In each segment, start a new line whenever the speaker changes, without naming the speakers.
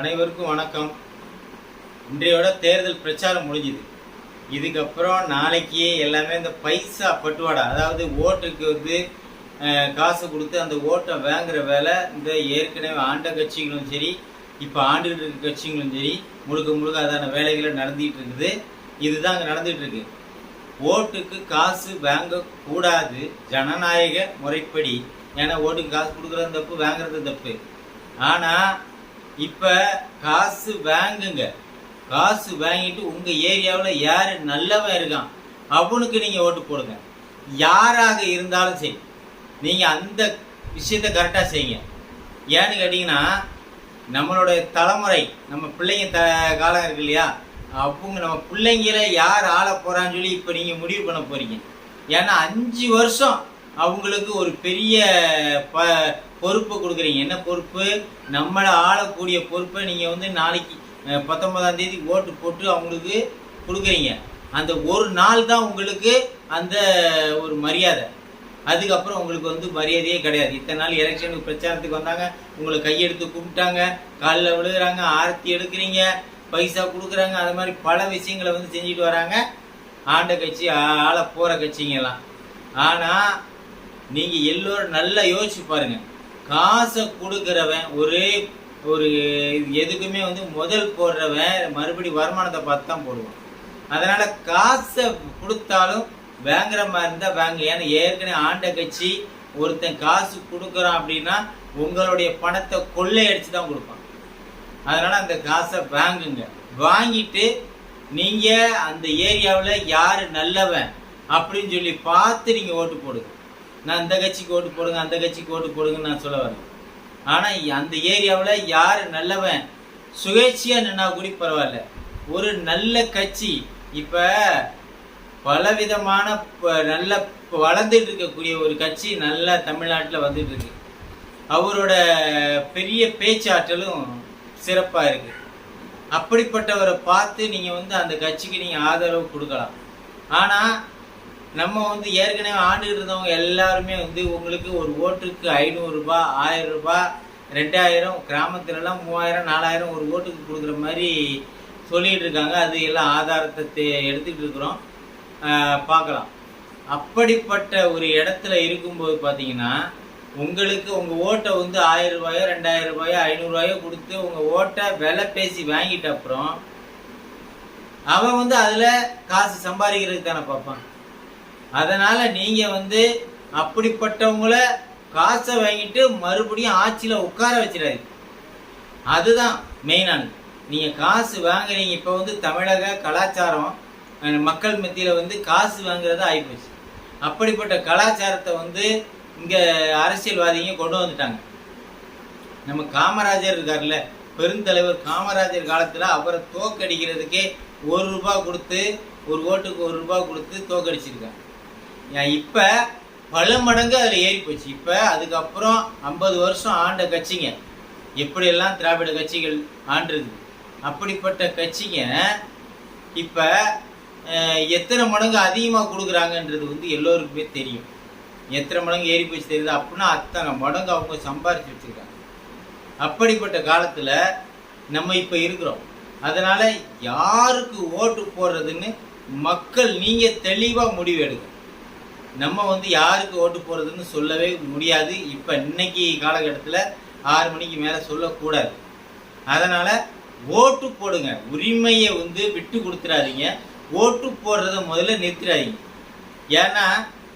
அனைவருக்கும் வணக்கம். இன்றையோட தேர்தல் பிரச்சாரம் முடிஞ்சுது. இதுக்கப்புறம் நாளைக்கு எல்லாமே இந்த பைசா பட்டுவாடா. அதாவது ஓட்டுக்கு வந்து காசு கொடுத்து அந்த ஓட்டை வாங்குற வேலை இந்த ஏற்கனவே ஆண்ட கட்சிகளும் சரி இப்போ ஆண்டுகிட்டு இருக்க கட்சிகளும் சரி முழுக்க முழுக்க அதான வேலைகளை நடந்துகிட்டு இருக்குது. இதுதான் அங்கே நடந்துகிட்டு இருக்கு. ஓட்டுக்கு காசு வாங்க கூடாது ஜனநாயக முறைப்படி. ஏன்னா ஓட்டுக்கு காசு கொடுக்குறது தப்பு வாங்குறது தப்பு. ஆனால் இப்ப காசு வாங்குங்க. காசு வாங்கிட்டு உங்க ஏரியாவில் யாரு நல்லவன் இருக்கான் அவனுக்கு நீங்க ஓட்டு போடுங்க. யாராக இருந்தாலும் சரி நீங்க அந்த விஷயத்த கரெக்டாக செய்யுங்க. ஏன்னு கேட்டீங்கன்னா நம்மளுடைய தலைமுறை நம்ம பிள்ளைங்க த காலம் இருக்கு இல்லையா? அவங்க நம்ம பிள்ளைங்கள யார் ஆள போகிறான்னு சொல்லி இப்போ நீங்கள் முடிவு பண்ண போறீங்க. ஏன்னா அஞ்சு வருஷம் அவங்களுக்கு ஒரு பெரிய ப பொறுப்பை கொடுக்குறீங்க. என்ன பொறுப்பு? நம்மளை ஆளக்கூடிய பொறுப்பை நீங்கள் வந்து நாளைக்கு பத்தொன்பதாம் தேதி ஓட்டு போட்டு அவங்களுக்கு கொடுக்குறீங்க. அந்த ஒரு நாள் தான் உங்களுக்கு அந்த ஒரு மரியாதை. அதுக்கப்புறம் உங்களுக்கு வந்து மரியாதையே கிடையாது. இத்தனை நாள் எலெக்ஷனுக்கு பிரச்சாரத்துக்கு வந்தாங்க. உங்களை கையெடுத்து கும்பிட்டாங்க. காலில் விழுகிறாங்க. ஆரத்தி எடுக்கிறீங்க. பைசா கொடுக்குறாங்க. அது மாதிரி பல விஷயங்களை வந்து செஞ்சுட்டு வராங்க. ஆண்ட கட்சி ஆள போகிற கட்சிங்கெல்லாம். ஆனால் நீங்கள் எல்லோரும் நல்லா யோசிச்சு பாருங்க. காசை கொடுக்குறவன் ஒரே ஒரு எதுக்குமே வந்து முதல் போடுறவன் மறுபடி வருமானத்தை பார்த்து தான் போடுவான். அதனால காசை கொடுத்தாலும் வாங்குற மாதிரி இருந்தால் வாங்க. ஏன்னா ஏற்கனவே ஆண்ட கட்சி ஒருத்தன் காசு கொடுக்குறான் அப்படின்னா உங்களுடைய பணத்தை கொள்ளையடிச்சு தான் கொடுப்பான். அதனால அந்த காசை வாங்குங்க. வாங்கிட்டு நீங்க அந்த ஏரியாவில் யார் நல்லவன் அப்படின்னு சொல்லி பார்த்து நீங்கள் ஓட்டு போடுங்க. நான் இந்த கட்சிக்கு ஓட்டு போடுங்க அந்த கட்சிக்கு ஓட்டு போடுங்கன்னு நான் சொல்ல வரேன் ஆனால் அந்த ஏரியாவில் யார் நல்லவன்? சுயேட்சியாக நின்னா கூட பரவாயில்ல. ஒரு நல்ல கட்சி இப்போ பலவிதமான நல்ல வளர்ந்துட்டு இருக்கக்கூடிய ஒரு கட்சி நல்லா தமிழ்நாட்டில் வந்துட்டு இருக்கு. அவரோட பெரிய பேச்சாற்றலும் சிறப்பாக இருக்கு. அப்படிப்பட்டவரை பார்த்து நீங்கள் வந்து அந்த கட்சிக்கு நீங்கள் ஆதரவு கொடுக்கலாம். ஆனால் நம்ம வந்து ஏற்கனவே ஆண்டுகிட்டு இருந்தவங்க எல்லாருமே வந்து உங்களுக்கு ஒரு ஓட்டுக்கு ஐநூறுரூபா ஆயிரம் ரூபாய் ரெண்டாயிரம் கிராமத்துலலாம் மூவாயிரம் நாலாயிரம் ஒரு ஓட்டுக்கு கொடுக்குற மாதிரி சொல்லிகிட்டு இருக்காங்க. அது எல்லாம் ஆதாரத்தை எடுத்துக்கிட்டு இருக்கிறோம். பார்க்கலாம். அப்படிப்பட்ட ஒரு இடத்துல இருக்கும்போது பார்த்தீங்கன்னா உங்களுக்கு உங்கள் ஓட்டை வந்து ஆயிரம் ரூபாயோ ரெண்டாயிரம் ரூபாயோ ஐநூறுரூவாயோ கொடுத்து உங்கள் ஓட்டை விலை பேசி வாங்கிட்ட அப்புறம் அவன் வந்து அதில் காசு சம்பாதிக்கிறதுக்கு தானே பார்ப்பான். அதனால நீங்க வந்து அப்படிப்பட்டவங்கள காசை வாங்கிட்டு மறுபடியும் ஆட்சியில் உட்கார வச்சிடாது அதுதான் மெயினானது நீங்கள் காசு வாங்குறீங்க. இப்போ வந்து தமிழக கலாச்சாரம் மக்கள் மத்தியில் வந்து காசு வாங்குறது ஆகிப்போச்சு அப்படிப்பட்ட கலாச்சாரத்தை வந்து இங்கே அரசியல்வாதிங்க கொண்டு வந்துட்டாங்க. நம்ம காமராஜர் இருக்கார்ல பெருந்தலைவர் காமராஜர் காலத்தில் அவரை தோக்கடிக்கிறதுக்கே ஒரு ரூபா கொடுத்து ஒரு ஓட்டுக்கு ஒரு ரூபாய் கொடுத்து தோக்கடிச்சிருக்காங்க இப்போ பல மடங்கு அதில் ஏறி போச்சு. இப்போ அதுக்கப்புறம் ஐம்பது வருஷம் ஆண்ட கட்சிங்க. எப்படியெல்லாம் திராவிட கட்சிகள் ஆண்டுது? அப்படிப்பட்ட கட்சிங்க இப்போ எத்தனை மடங்கு அதிகமாக கொடுக்குறாங்கன்றது வந்து எல்லோருக்குமே தெரியும். எத்தனை மடங்கு ஏறி போச்சு தெரியுது? அப்படின்னா அத்தனை மடங்கு அவங்க சம்பாரிச்சு வச்சுருக்காங்க. அப்படிப்பட்ட காலத்தில் நம்ம இப்போ இருக்கிறோம். அதனால் யாருக்கு ஓட்டு போடுறதுன்னு மக்கள் நீங்கள் தெளிவாக முடிவு எடுக்கணும் நம்ம வந்து யாருக்கு ஓட்டு போடுறதுன்னு சொல்லவே முடியாது. இப்போ இன்னைக்கு காலகட்டத்தில் ஆறு மணிக்கு மேலே சொல்லக்கூடாது. அதனால் ஓட்டு போடுங்க. உரிமையை வந்து விட்டு கொடுத்துடாதீங்க ஓட்டு போடுறத முதல்ல நிறுத்திடாதீங்க. ஏன்னா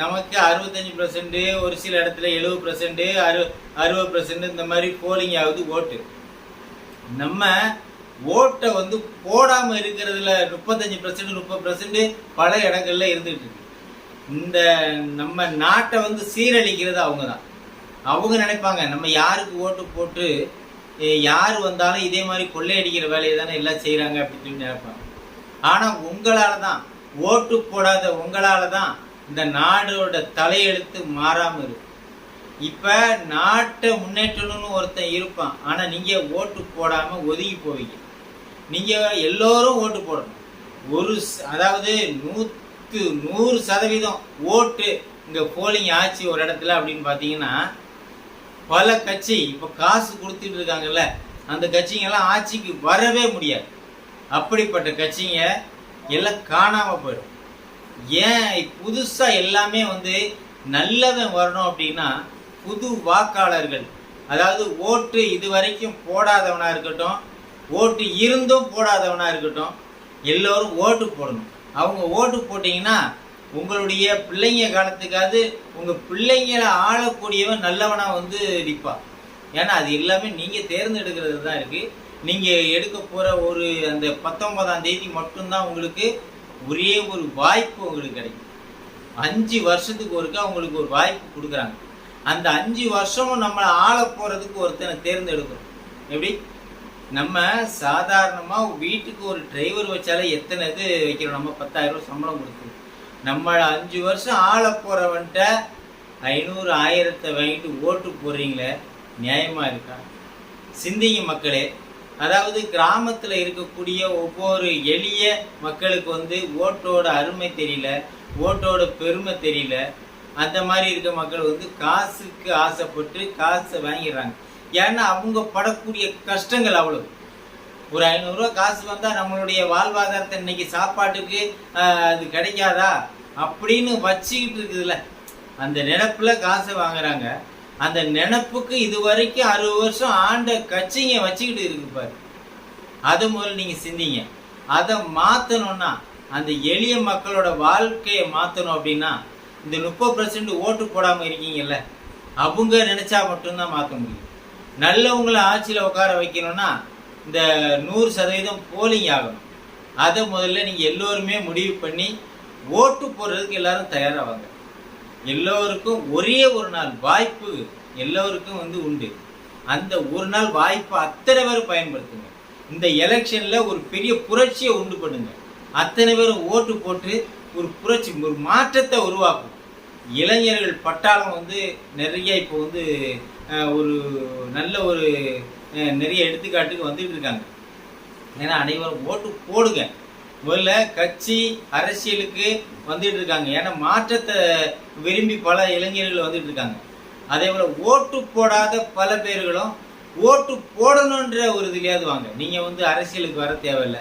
நமக்கு அறுபத்தஞ்சு பர்சன்ட் ஒரு சில இடத்துல எழுபது பர்சன்ட் அறு அறுபது பர்சன்ட் இந்த மாதிரி போலிங் ஆகுது ஓட்டு. நம்ம ஓட்டை வந்து போடாமல் இருக்கிறதுல முப்பத்தஞ்சு பர்சன்ட் முப்பது பர்சன்ட் பல இடங்கள்ல இருந்துகிட்டு இருக்கு. இந்த நம்ம நாட்டை வந்து சீரழிக்கிறது அவங்க தான் அவங்க நினைப்பாங்க நம்ம யாருக்கு ஓட்டு போட்டு யார் வந்தாலும் இதே மாதிரி கொள்ளையடிக்கிற வேலையை தானே எல்லாம் செய்கிறாங்க அப்படின்னு சொல்லி நினைப்பாங்க. ஆனால் உங்களால் தான் ஓட்டு போடாத உங்களால் தான் இந்த நாடோட தலையெழுத்து மாறாமல் இருக்கு. இப்போ நாட்டை முன்னேற்றணும்னு ஒருத்தன் இருப்பான் ஆனால் நீங்கள் ஓட்டு போடாமல் ஒதுங்கி போவீங்க. நீங்கள் எல்லோரும் ஓட்டு போடணும். ஒரு அதாவது நூத் நூத்து நூறு சதவீதம் ஓட்டு இங்கே போலிங் ஆச்சு ஒரு இடத்துல அப்படின்னு பார்த்தீங்கன்னா பல கட்சி இப்போ காசு கொடுத்துட்டு இருக்காங்கல்ல அந்த கட்சிங்கெல்லாம் ஆட்சிக்கு வரவே முடியாது. அப்படிப்பட்ட கட்சிங்க எல்லாம் காணாமல் போயிடும். ஏன் புதுசாக எல்லாமே வந்து நல்லவன் வரணும் அப்படின்னா புது வாக்காளர்கள் அதாவது ஓட்டு இது வரைக்கும் போடாதவனாக இருக்கட்டும் ஓட்டு இருந்தும் போடாதவனாக இருக்கட்டும் எல்லோரும் ஓட்டு போடணும். அவங்க ஓட்டு போட்டீங்கன்னா உங்களுடைய பிள்ளைங்க காலத்துக்காவது உங்கள் பிள்ளைங்களை ஆளக்கூடியவன் நல்லவனாக வந்து நிற்பான் ஏன்னா அது எல்லாமே நீங்கள் தேர்ந்தெடுக்கிறது தான் இருக்குது நீங்கள் எடுக்க போகிற ஒரு அந்த பத்தொன்பதாம் தேதி மட்டும்தான் உங்களுக்கு ஒரே ஒரு வாய்ப்பு உங்களுக்கு கிடைக்கும். அஞ்சு வருஷத்துக்கு ஒருக்கா உங்களுக்கு ஒரு வாய்ப்பு கொடுக்குறாங்க. அந்த அஞ்சு வருஷமும் நம்மளை ஆள போகிறதுக்கு ஒருத்தனை தேர்ந்தெடுக்கிறோம். எப்படி? நம்ம சாதாரணமாக வீட்டுக்கு ஒரு டிரைவர் வச்சாலே எத்தனை இது வைக்கிறோம்? நம்ம பத்தாயிரம் ரூபா சம்பளம் கொடுத்து நம்ம அஞ்சு வருஷம் ஆளை போகிறவன்ட்ட ஐநூறு ஆயிரத்தை வாங்கிட்டு ஓட்டு போடுறீங்களே? நியாயமாக இருக்கா? சிந்திங்க மக்களே. அதாவது கிராமத்தில் இருக்கக்கூடிய ஒவ்வொரு எளிய மக்களுக்கு வந்து ஓட்டோட அருமை தெரியல ஓட்டோட பெருமை தெரியல. அந்த மாதிரி இருக்க மக்கள் வந்து காசுக்கு ஆசைப்பட்டு காசை வாங்கிடுறாங்க. ஏன்னா அவங்க படக்கூடிய கஷ்டங்கள் அவ்வளவு. ஒரு ஐநூறுரூவா காசு வந்தால் நம்மளுடைய வாழ்வாதாரத்தை இன்னைக்கு சாப்பாட்டுக்கு அது கிடைக்காதா? அப்படின்னு வச்சுக்கிட்டு இருக்குதுல்ல. அந்த நினப்பில் காசை வாங்குறாங்க. அந்த நினப்புக்கு இது வரைக்கும் அறுபது வருஷம் ஆண்ட கட்சிங்க வச்சுக்கிட்டு இருக்கு பாரு. அது முதல்ல நீங்கள் சிந்திங்க. அதை மாற்றணும்னா அந்த எளிய மக்களோட வாழ்க்கையை மாற்றணும் அப்படின்னா இந்த முப்பது பர்சன்ட் ஓட்டு போடாமல் இருக்கீங்கல்ல அவங்க நினச்சா மட்டும்தான் மாற்ற முடியும். நல்லவங்களை ஆட்சியில் உட்கார வைக்கணும்னா இந்த நூறு சதவீதம் போலிங் ஆகணும். அதை முதல்ல நீங்கள் எல்லோருமே முடிவு பண்ணி ஓட்டு போடுறதுக்கு எல்லாரும் தயாராவாங்க. எல்லோருக்கும் ஒரே ஒரு நாள் வாய்ப்பு எல்லோருக்கும் வந்து உண்டு. அந்த ஒரு நாள் வாய்ப்பை அத்தனை பேரும் பயன்படுத்துங்க. இந்த எலெக்ஷனில் ஒரு பெரிய புரட்சியை உண்டு பண்ணுங்க. அத்தனை பேரும் ஓட்டு போட்டு ஒரு புரட்சி ஒரு மாற்றத்தை உருவாக்கும். இளைஞர்கள் பட்டாளம் வந்து நிறைய இப்போ வந்து ஒரு நல்ல ஒரு நிறைய எடுத்துக்காட்டுக்கு வந்துட்டு இருக்காங்க. ஏன்னா அனைவரும் ஓட்டு போடுங்க. முதல்ல கட்சி அரசியலுக்கு வந்துட்டு இருக்காங்க. ஏன்னா மாற்றத்தை விரும்பி பல இளைஞர்கள் வந்துட்டு இருக்காங்க. அதே போல ஓட்டு போடாத பல பேர்களும் ஓட்டு போடணுன்ற ஒரு இதுலையாவது வாங்க. நீங்க வந்து அரசியலுக்கு வர தேவையில்லை.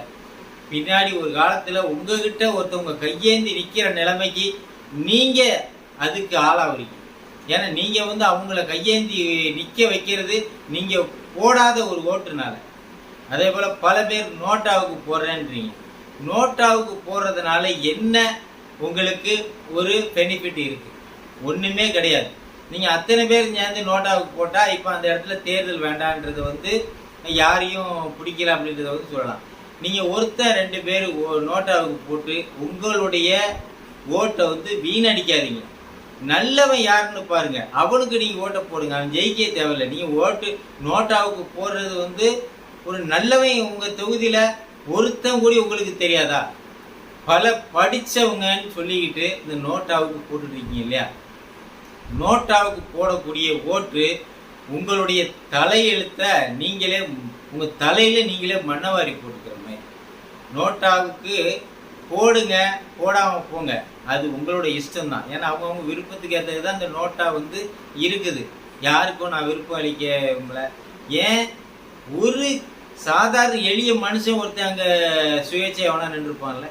பின்னாடி ஒரு காலத்துல உங்ககிட்ட ஒருத்தவங்க கையேந்தி நிற்கிற நிலைமைக்கு நீங்க அதுக்கு ஆளாவீங்க. ஏன்னா நீங்க வந்து அவங்கள கையேந்தி நிக்க வைக்கிறது நீங்க போடாத ஒரு ஓட்டுனால. அதே போல பல பேர் நோட்டாவுக்கு போடுறேன்றீங்க நோட்டாவுக்கு போடுறதுனால என்ன உங்களுக்கு ஒரு பெனிஃபிட் இருக்கு? ஒண்ணுமே கிடையாது. நீங்க அத்தனை பேர் சேர்ந்து நோட்டாவுக்கு போட்டா இப்போ அந்த இடத்துல தேர்தல் வேண்டான்றது வந்து யாரையும் பிடிக்கல அப்படின்றத வந்து சொல்லலாம். நீங்க ஒருத்தன் ரெண்டு பேர் ஓ- நோட்டாவுக்கு போட்டு உங்களுடைய ஓட்டை வந்து வீணடிக்காதீங்க. நல்லவன் யாருன்னு பாருங்க. அவனுக்கு நீங்க ஓட்டை போடுங்க. அவன் ஜெயிக்க தேவையில்லை. நீங்க ஓட்டு நோட்டாவுக்கு போடுறது வந்து ஒரு நல்லவன் உங்க தொகுதியில ஒருத்தன் கூட உங்களுக்கு தெரியாதா? பல படிச்சவங்கன்னு சொல்லிக்கிட்டு இந்த நோட்டாவுக்கு போட்டுட்டு இருக்கீங்க இல்லையா? நோட்டாவுக்கு போடக்கூடிய ஓட்டு உங்களுடைய தலையெழுத்தை நீங்களே உங்கள் தலையில் நீங்களே மண்ணவாரி போட்டுக்கிற மாதிரி. நோட்டாவுக்கு போடுங்க போடாமல் போங்க. அது உங்களோட இஷ்டம் தான் ஏன்னா அவங்கவுங்க விருப்பத்துக்கு ஏற்றது தான் இந்த நோட்டா வந்து இருக்குது. யாருக்கும் நான் விருப்பம் அளிக்க விரும்பல ஏன்? ஒரு சாதாரண எளிய மனுஷன் ஒருத்தன் அங்கே சுயேட்சை அவனா நின்றுப்பான்ல.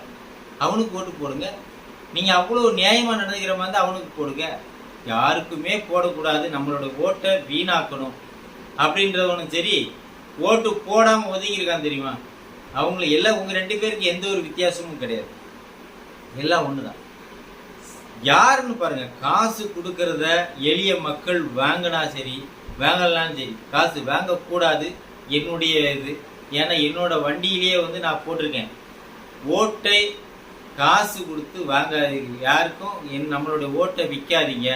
அவனுக்கு ஓட்டு போடுங்க. நீங்கள் அவ்வளோ நியாயமாக நடந்துக்கிற மாதிரி அவனுக்கு போடுங்க. யாருக்குமே போடக்கூடாது. நம்மளோட ஓட்டை வீணாக்கணும். அப்படின்றவனும் சரி ஓட்டு போடாமல் ஒதுங்கியிருக்கான் தெரியுமா? அவங்கள எல்லாம் உங்க ரெண்டு பேருக்கு எந்த ஒரு வித்தியாசமும் கிடையாது. எல்லாம் ஒண்ணுதான். யாருன்னு பாருங்க காசு கொடுக்கறத எளிய மக்கள் வாங்கினா சரி வாங்கலாம் சரி காசு வாங்கக்கூடாது என்னுடைய இது. ஏன்னா என்னோட வண்டியிலேயே வந்து நான் போட்டிருக்கேன். ஓட்டை காசு கொடுத்து வாங்காதீங்க. யாருக்கும் என் நம்மளுடைய ஓட்டை விற்காதீங்க.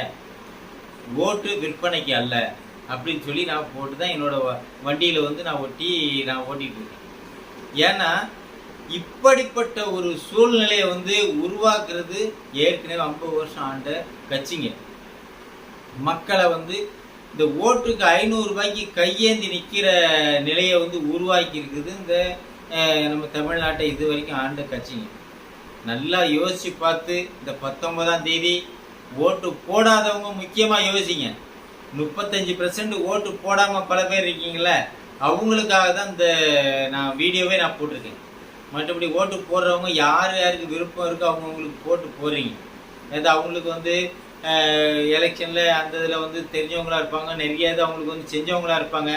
ஓட்டு விற்பனைக்கு அல்ல. அப்படின்னு சொல்லி நான் போட்டு தான் என்னோட வ- வந்து நான் ஒட்டி நான் ஓட்டிகிட்டு இருக்கேன். ஏன்னா இப்படிப்பட்ட ஒரு சூழ்நிலையை வந்து உருவாக்குறது ஏற்கனவே ஐம்பது வருஷம் ஆண்ட கட்சிங்க. மக்களை வந்து இந்த ஓட்டுக்கு ஐநூறுரூபாய்க்கு கையேந்தி நிற்கிற நிலையை வந்து உருவாக்கி இருக்குது இந்த நம்ம தமிழ்நாட்டை இது வரைக்கும் ஆண்ட கட்சிங்க. நல்லா யோசிச்சு பார்த்து இந்த பத்தொன்பதாம் தேதி ஓட்டு போடாதவங்க முக்கியமாக யோசிங்க. முப்பத்தஞ்சு பர்சன்ட் ஓட்டு போடாமல் பல பேர் இருக்கீங்களே அவங்களுக்காக தான் இந்த நான் வீடியோவே நான் போட்டிருக்கேன். மற்றபடி ஓட்டு போடுறவங்க யார் யாருக்கு விருப்பம் இருக்கோ அவங்கவுங்களுக்கு போட்டு போடுறீங்க. அது அவங்களுக்கு வந்து எலெக்ஷனில் அந்த இதில் வந்து தெரிஞ்சவங்களா இருப்பாங்க நிறைய இது அவங்களுக்கு வந்து செஞ்சவங்களா இருப்பாங்க.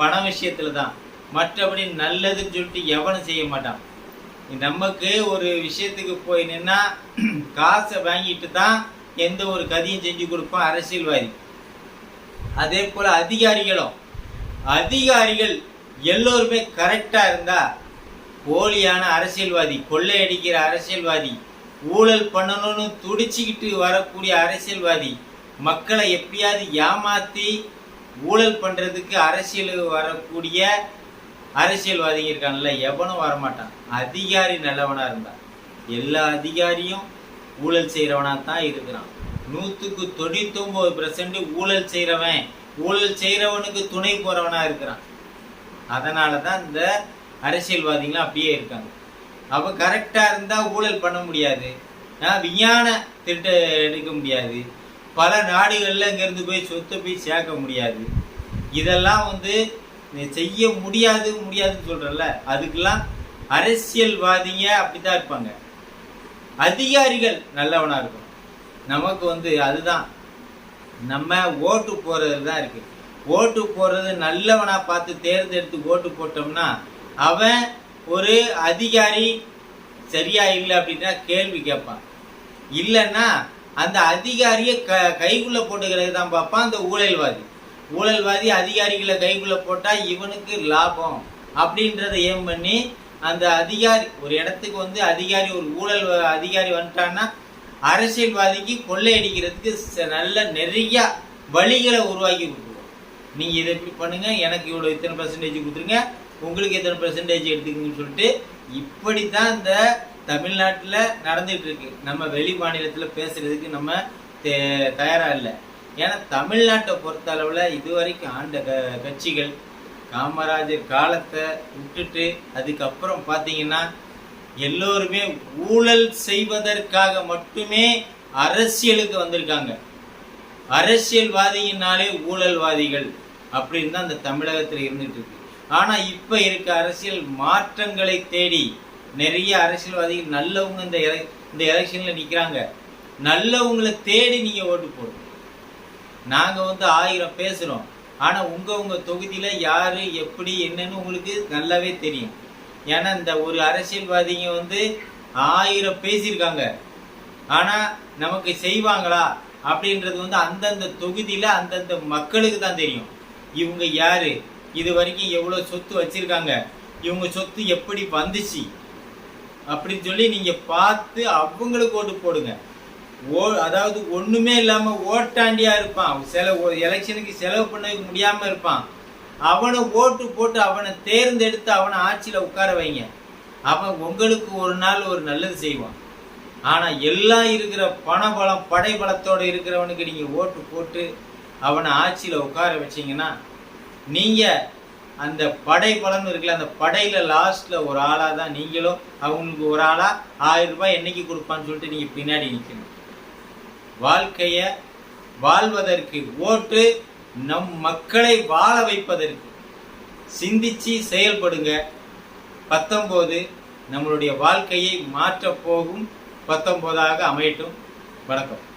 பண விஷயத்தில் தான். மற்றபடி நல்லதுன்னு சொல்லிட்டு எவனும் செய்ய மாட்டான். நமக்கு ஒரு விஷயத்துக்கு போய் நின்னா காசை வாங்கிட்டு தான் எந்த ஒரு கதையும் செஞ்சு கொடுப்பான் அரசியல்வாதி. அதே போல் அதிகாரிகளும். அதிகாரிகள் எல்லோருமே கரெக்டாக இருந்தால் போலியான அரசியல்வாதி கொள்ளையடிக்கிற அரசியல்வாதி ஊழல் பண்ணணும்னு துடிச்சிக்கிட்டு வரக்கூடிய அரசியல்வாதி மக்களை எப்படியாவது ஏமாற்றி ஊழல் பண்ணுறதுக்கு அரசியலுக்கு வரக்கூடிய அரசியல்வாதிங்க இருக்கான்ல எவனும் வரமாட்டான். அதிகாரி நல்லவனாக இருந்தான் எல்லா அதிகாரியும் ஊழல் செய்கிறவனாக தான் இருக்கிறான். நூற்றுக்கு தொண்ணூத்தொம்பது பர்சன்ட் ஊழல் செய்கிறவன் ஊழல் செய்கிறவனுக்கு துணை போகிறவனாக இருக்கிறான். அதனால தான் இந்த அரசியல்வாதிகளும் அப்படியே இருக்காங்க. அப்போ கரெக்டாக இருந்தால் ஊழல் பண்ண முடியாது. விஞ்ஞான திட்ட எடுக்க முடியாது. பல நாடுகளில் இங்கேருந்து போய் சொத்தை போய் சேர்க்க முடியாது. இதெல்லாம் வந்து செய்ய முடியாது முடியாதுன்னு சொல்கிறல்ல அதுக்கெல்லாம் அரசியல்வாதிங்க அப்படித்தான் இருப்பாங்க. அதிகாரிகள் நல்லவனாக இருக்கும் நமக்கு வந்து அதுதான் நம்ம ஓட்டு போறது தான் இருக்குது ஓட்டு போடுறது நல்லவனாக பார்த்து தேர்ந்தெடுத்து ஓட்டு போட்டோம்னா அவன் ஒரு அதிகாரி சரியா இல்லை அப்படின்னா கேள்வி கேட்பான். இல்லைன்னா அந்த அதிகாரியை க கைக்குள்ளே போட்டுக்கிறது தான் பார்ப்பான் அந்த ஊழல்வாதி. ஊழல்வாதி அதிகாரிகளை கைக்குள்ளே போட்டால் இவனுக்கு லாபம் அப்படின்றத ஏம் பண்ணி அந்த அதிகாரி ஒரு இடத்துக்கு வந்து அதிகாரி ஒரு ஊழல் அதிகாரி வந்துட்டான்னா அரசியல்வாதிக்கு கொள்ளையடிக்கிறதுக்கு ச- நல்ல நிறைய வழிகளை உருவாக்கி கொடுத்துருவோம். நீங்கள் இதை இப்படி பண்ணுங்கள் எனக்கு இவ்வளோ இத்தனை பர்சன்டேஜ் கொடுத்துருங்க உங்களுக்கு எத்தனை பெர்சன்டேஜ் எடுத்துக்கங்கன்னு சொல்லிட்டு இப்படி தான் இந்த தமிழ்நாட்டில் நடந்துட்டு இருக்கு. நம்ம வெளி மாநிலத்தில் பேசுறதுக்கு நம்ம தே- தயாராக இல்லை. ஏன்னா தமிழ்நாட்டை பொறுத்த அளவில் இதுவரைக்கும் ஆண்ட க கட்சிகள் காமராஜர் காலத்தை விட்டுட்டு அதுக்கப்புறம் பார்த்தீங்கன்னா எல்லோருமே ஊழல் செய்வதற்காக மட்டுமே அரசியலுக்கு வந்திருக்காங்க. அரசியல்வாதியினாலே ஊழல்வாதிகள் அப்படின்னு தான் அந்த தமிழகத்தில் இருந்துட்டு இருக்கு. ஆனால் இப்போ இருக்க அரசியல் மாற்றங்களை தேடி நிறைய அரசியல்வாதிகள் நல்லவங்க இந்த எல- இந்த எலெக்ஷனில் நிற்கிறாங்க நல்லவங்களை தேடி நீங்கள் ஓட்டு போடுங்க நாங்கள் வந்து ஆயிரம் பேசுகிறோம் ஆனால் உங்கள் உங்கள் தொகுதியில் யார் எப்படி என்னன்னு உங்களுக்கு நல்லாவே தெரியும். ஏன்னா இந்த ஒரு அரசியல்வாதிங்க வந்து ஆயிரம் பேசியிருக்காங்க. ஆனால் நமக்கு செய்வாங்களா? அப்படின்றது வந்து அந்தந்த தொகுதியில் அந்தந்த மக்களுக்கு தான் தெரியும். இவங்க யார்? இது வரைக்கும் எவ்வளோ சொத்து வச்சிருக்காங்க? இவங்க சொத்து எப்படி வந்துச்சு? அப்படின்னு சொல்லி நீங்கள் பார்த்து அவங்களுக்கு ஓட்டு போடுங்க. ஓ அதாவது ஒன்றுமே இல்லாமல் ஓட்டாண்டியாக இருப்பான். சில எலெக்ஷனுக்கு செலவு பண்ண முடியாமல் இருப்பான். அவனை ஓட்டு போட்டு அவனை தேர்ந்தெடுத்து அவனை ஆட்சியில் உட்கார வைங்க. அவன் உங்களுக்கு ஒரு நாள் ஒரு நல்லது செய்வான். ஆனால் எல்லாம் இருக்கிற பணபலம் படைபலத்தோட இருக்கிறவனுக்கு நீங்கள் ஓட்டு போட்டு அவனை ஆட்சியில் உட்கார வச்சிங்கன்னா நீங்கள் அந்த படை பலன் இருக்குல்ல அந்த படையில் லாஸ்ட்டில் ஒரு ஆளாக தான் நீங்களும் அவங்களுக்கு ஒரு ஆளாக ஆயிரம் ரூபாய் என்னைக்கு கொடுப்பான்னு சொல்லிட்டு நீங்கள் பின்னாடி நிற்கணும் வாழ்க்கையை வாழ்வதற்கு ஓட்டு நம் மக்களை வாழ வைப்பதற்கு சிந்திச்சு செயல்படுங்க. பத்தொம்போது நம்மளுடைய வாழ்க்கையை மாற்றப் போகும் பத்தொம்போதாக அமையட்டும். வணக்கம்.